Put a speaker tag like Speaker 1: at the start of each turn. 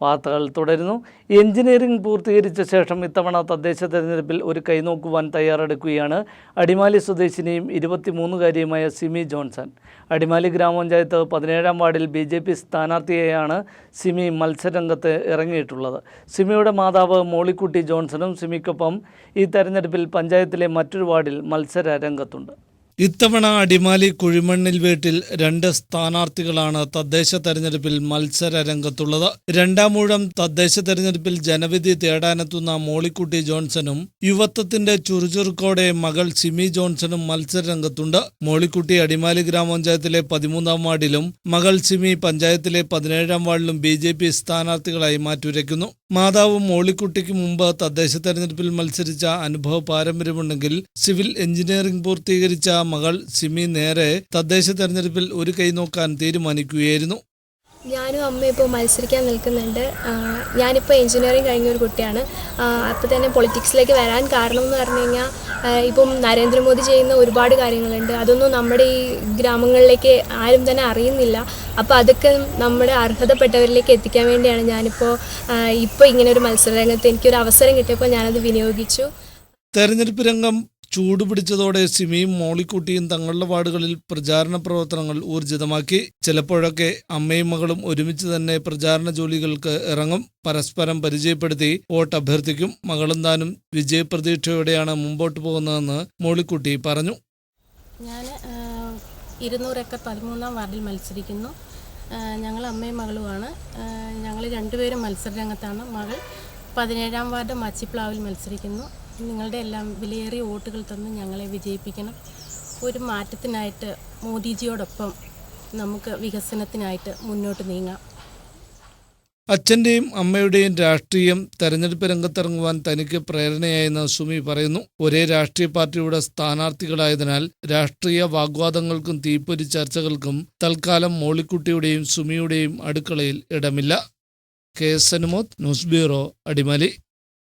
Speaker 1: വാർത്തകൾ തുടരുന്നു. എഞ്ചിനീയറിംഗ് പൂർത്തീകരിച്ച ശേഷം ഇത്തവണ തദ്ദേശ തെരഞ്ഞെടുപ്പിൽ ഒരു കൈനോക്കുവാൻ തയ്യാറെടുക്കുകയാണ് അടിമാലി സ്വദേശിനിയും ഇരുപത്തിമൂന്നുകാരിയുമായ സിമി ജോൺസൺ. അടിമാലി ഗ്രാമപഞ്ചായത്ത് പതിനേഴാം വാർഡിൽ ബി ജെ പി സ്ഥാനാർത്ഥിയെയാണ് സിമി മത്സരരംഗത്ത് ഇറങ്ങിയിട്ടുള്ളത്. സിമിയുടെ മാതാവ് മോളിക്കുട്ടി ജോൺസണും സിമിക്കൊപ്പം ഈ തെരഞ്ഞെടുപ്പിൽ പഞ്ചായത്തിലെ മറ്റൊരു വാർഡിൽ മത്സര രംഗത്തുണ്ട് ഇത്തവണ അടിമാലി കുഴിമണ്ണിൽ വീട്ടിൽ രണ്ട് സ്ഥാനാർത്ഥികളാണ് തദ്ദേശ തെരഞ്ഞെടുപ്പിൽ മത്സര രംഗത്തുള്ളത് രണ്ടാമൂഴം തദ്ദേശ തെരഞ്ഞെടുപ്പിൽ ജനവിധി തേടാനെത്തുന്ന മോളിക്കുട്ടി ജോൺസണും യുവത്വത്തിന്റെ ചുറുചുറുക്കോടെ മകൾ സിമി ജോൺസണും മത്സര രംഗത്തുണ്ട് മോളിക്കുട്ടി അടിമാലി ഗ്രാമപഞ്ചായത്തിലെ പതിമൂന്നാം വാർഡിലും മകൾ സിമി പഞ്ചായത്തിലെ പതിനേഴാം വാർഡിലും ബി സ്ഥാനാർത്ഥികളായി മാറ്റുരയ്ക്കുന്നു. മാതാവ് മോളിക്കുട്ടിക്ക് മുമ്പ് തദ്ദേശ തെരഞ്ഞെടുപ്പിൽ മത്സരിച്ച അനുഭവ പാരമ്പര്യമുണ്ടെങ്കിൽ സിവിൽ എഞ്ചിനീയറിംഗ് പൂർത്തീകരിച്ച മകൾ സിമി നേരെ തദ്ദേശ തെരഞ്ഞെടുപ്പിൽ ഒരു കൈ നോക്കാൻ തീരുമാനിക്കുകയായിരുന്നു.
Speaker 2: ഞാനും അമ്മയും ഇപ്പോൾ മത്സരിക്കാൻ നിൽക്കുന്നുണ്ട്. ഞാനിപ്പോൾ എഞ്ചിനീയറിംഗ് കഴിഞ്ഞ ഒരു കുട്ടിയാണ്. അപ്പോൾ തന്നെ പൊളിറ്റിക്സിലേക്ക് വരാൻ കാരണം എന്ന് പറഞ്ഞു കഴിഞ്ഞാൽ ഇപ്പം നരേന്ദ്രമോദി ചെയ്യുന്ന ഒരുപാട് കാര്യങ്ങളുണ്ട്. അതൊന്നും നമ്മുടെ ഈ ഗ്രാമങ്ങളിലേക്ക് ആരും തന്നെ അറിയുന്നില്ല. അപ്പോൾ അതൊക്കെ നമ്മുടെ അർഹതപ്പെട്ടവരിലേക്ക് എത്തിക്കാൻ വേണ്ടിയാണ് ഞാനിപ്പോൾ ഇപ്പോൾ ഇങ്ങനെ ഒരു മത്സരരംഗത്ത് എനിക്കൊരു അവസരം കിട്ടിയപ്പോൾ ഞാനത് വിനിയോഗിച്ചു.
Speaker 1: തെരഞ്ഞെടുപ്പ് രംഗം ചൂടുപിടിച്ചതോടെ സിമിയും മോളിക്കുട്ടിയും തങ്ങളുടെ വാർഡുകളിൽ പ്രചാരണ പ്രവർത്തനങ്ങൾ ഊർജിതമാക്കി. ചിലപ്പോഴൊക്കെ അമ്മയും മകളും ഒരുമിച്ച് തന്നെ പ്രചാരണ ജോലികൾക്ക് ഇറങ്ങും പരസ്പരം പരിചയപ്പെടുത്തി വോട്ട് അഭ്യർത്ഥിക്കും. മകളും താനും വിജയപ്രതീക്ഷയോടെയാണ് മുമ്പോട്ട് പോകുന്നതെന്ന് മോളിക്കുട്ടി പറഞ്ഞു.
Speaker 3: ഞാൻ ഇരുന്നൂറൊക്കെ പതിമൂന്നാം വാർഡിൽ മത്സരിക്കുന്നു. ഞങ്ങൾ അമ്മയും മകളുമാണ്. ഞങ്ങൾ രണ്ടുപേരും മത്സര രംഗത്താണ് മകൾ പതിനേഴാം വാർഡ് മച്ചിപ്ലാവിൽ മത്സരിക്കുന്നു. നിങ്ങളുടെ എല്ലാം വിലയേറിയ വോട്ടുകൾ തന്ന് ഞങ്ങളെ വിജയിപ്പിക്കണം. ഒരു മാറ്റത്തിനായിട്ട് മോദിജിയോടൊപ്പം നമുക്ക് വികസനത്തിനായിട്ട് മുന്നോട്ട് നീങ്ങാം.
Speaker 1: അച്ഛന്റെയും അമ്മയുടെയും രാഷ്ട്രീയം തെരഞ്ഞെടുപ്പ് രംഗത്തിറങ്ങുവാൻ തനിക്ക് പ്രേരണയായെന്ന് സുമി പറയുന്നു. ഒരേ രാഷ്ട്രീയ പാർട്ടിയുടെ സ്ഥാനാർത്ഥികളായതിനാൽ രാഷ്ട്രീയ വാഗ്വാദങ്ങൾക്കും തീപ്പൊരി ചർച്ചകൾക്കും തൽക്കാലം മോളിക്കുട്ടിയുടെയും സുമിയുടെയും അടുക്കളയിൽ ഇടമില്ല. K S Anumod news bureau Adimali.